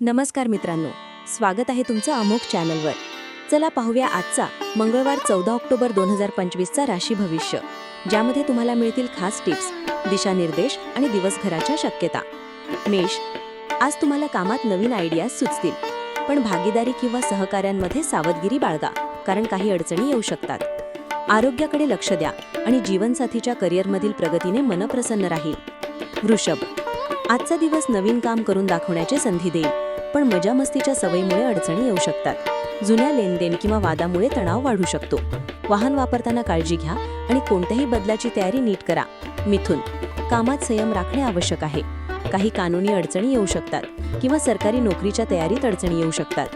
नमस्कार मित्रांनो स्वागत आहे तुमचं अमोक चॅनलवर. चला पाहूया आजचा मंगळवार चौदा ऑक्टोबर दोन हजार पंचवीसचा राशी भविष्य ज्यामध्ये तुम्हाला मिळतील खास टिप्स दिशानिर्देश आणि दिवसभराच्या शक्यता. मेष आज तुम्हाला कामात नवीन आयडियाज सुचतील पण भागीदारी किंवा सहकाऱ्यांमध्ये सावधगिरी बाळगा कारण काही अडचणी येऊ शकतात. आरोग्याकडे लक्ष द्या आणि जीवनसाथीच्या करिअरमधील प्रगतीने मन प्रसन्न राहील. वृषभ आजचा दिवस नवीन काम करून दाखवण्याची संधी देईल. पण मजा मस्तीच्या सवयीमुळे अडचणी येऊ शकतात. जुन्या लेनदेन किंवा वादामुळे तणाव वाढू शकतो. वाहन वापरताना काळजी घ्या आणि कोणत्याही बदलाची तयारी नीट करा. मिथुन कामात संयम राखणे आवश्यक आहे. काही कानूनी अडचणी येऊ शकतात किंवा सरकारी नोकरीच्या तयारीत अडचणी येऊ शकतात.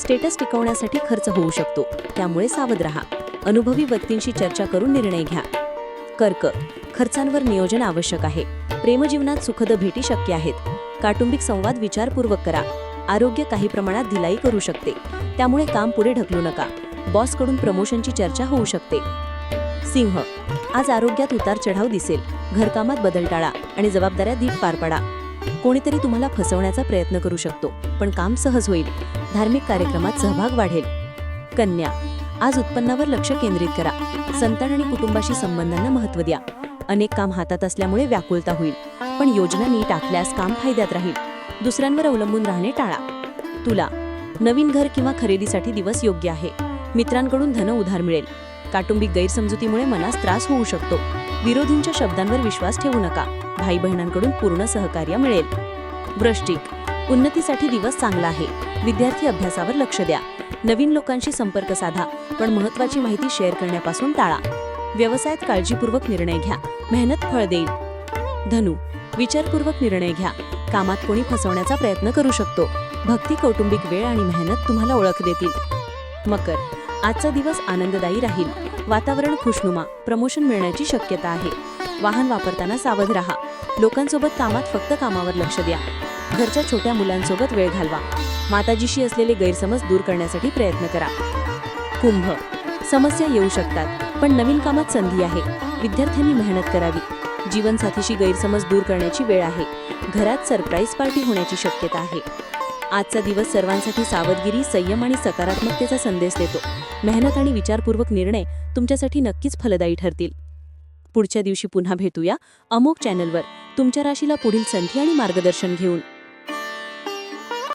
स्टेटस टिकवण्यासाठी खर्च होऊ शकतो. त्यामुळे सावध राहा. अनुभवी व्यक्तींशी चर्चा करून निर्णय घ्या. कर्क खर्चांवर नियोजन आवश्यक आहे. प्रेमजीवनात सुखद भेटी शक्य आहेत. कौटुंबिक संवाद विचारपूर्वक करा. आरोग्य काही प्रमाणात दिलाई करू शकते. त्यामुळे काम पुढे ढकलू नका. बॉसकडून प्रमोशनची चर्चा होऊ शकते. सिंह आज आरोग्यात उतार चढाव दिसेल. घरकामात बदल टाळा आणि जबाबदाऱ्या धीट पार पाडा. कोणीतरी तुम्हाला फसवण्याचा प्रयत्न करू शकतो पण काम सहज होईल. धार्मिक कार्यक्रमात सहभाग वाढेल. कन्या आज उत्पन्नावर लक्ष केंद्रित करा. संतान आणि कुटुंबाशी संबंधांना महत्त्व द्या. अनेक काम हातात असल्यामुळे व्याकुळता होईल. पण योजना नीट आखल्यास काम फायद्यात राहील. दुसऱ्यांवर अवलंबून राहणे टाळा. तुला नवीन घर किंवा खरेदीसाठी दिवस योग्य आहे. मित्रांकडून धन उधार मिळेल. काटुंबिक गैरसमजुतीमुळे मनास त्रास होऊ शकतो. विरोधींच्या शब्दांवर विश्वास ठेवू नका. भाई बहिणांकडून पूर्ण सहकार्य मिळेल. वृष्टिक उन्नतीसाठी दिवस चांगला आहे. विद्यार्थी अभ्यासावर लक्ष द्या. नवीन लोकांशी संपर्क साधा पण महत्वाची माहिती शेअर करण्यापासून टाळा. व्यवसायात काळजीपूर्वक निर्णय घ्या. मेहनत फळ देईल. धनु विचारपूर्वक निर्णय घ्या. कामात कोणी फसवण्याचा प्रयत्न करू शकतो. भक्ती कौटुंबिक वेळ आणि मेहनत तुम्हाला ओळख देतील. मकर आजचा दिवस आनंददायी राहील. वातावरण खुशनुमा प्रमोशन मिळण्याची शक्यता आहे. वाहन वापरताना सावध राहा. लोकांसोबत कामात फक्त कामावर लक्ष द्या. घरच्या छोट्या मुलांसोबत वेळ घालवा. माताजीशी असलेले गैरसमज दूर करण्यासाठी प्रयत्न करा. कुंभ समस्या येऊ शकतात. पण नवीन कामात संधी आहे. विद्यार्थ्यांनी मेहनत करावी. जीवनसाथीशी गैरसमज दूर करण्याची वेळ आहे. घरात सरप्राईज पार्टी होण्याची शक्यता आहे. आजचा दिवस सर्वांसाठी सावधगिरी संयम आणि सकारात्मकतेचा संदेश देतो. मेहनत आणि विचारपूर्वक निर्णय तुमच्यासाठी नक्कीच फलदायी ठरतील. पुढच्या दिवशी पुन्हा भेटूया अमोक चॅनलवर. तुमच्या राशीला पुढील संधी आणि मार्गदर्शन घेऊन.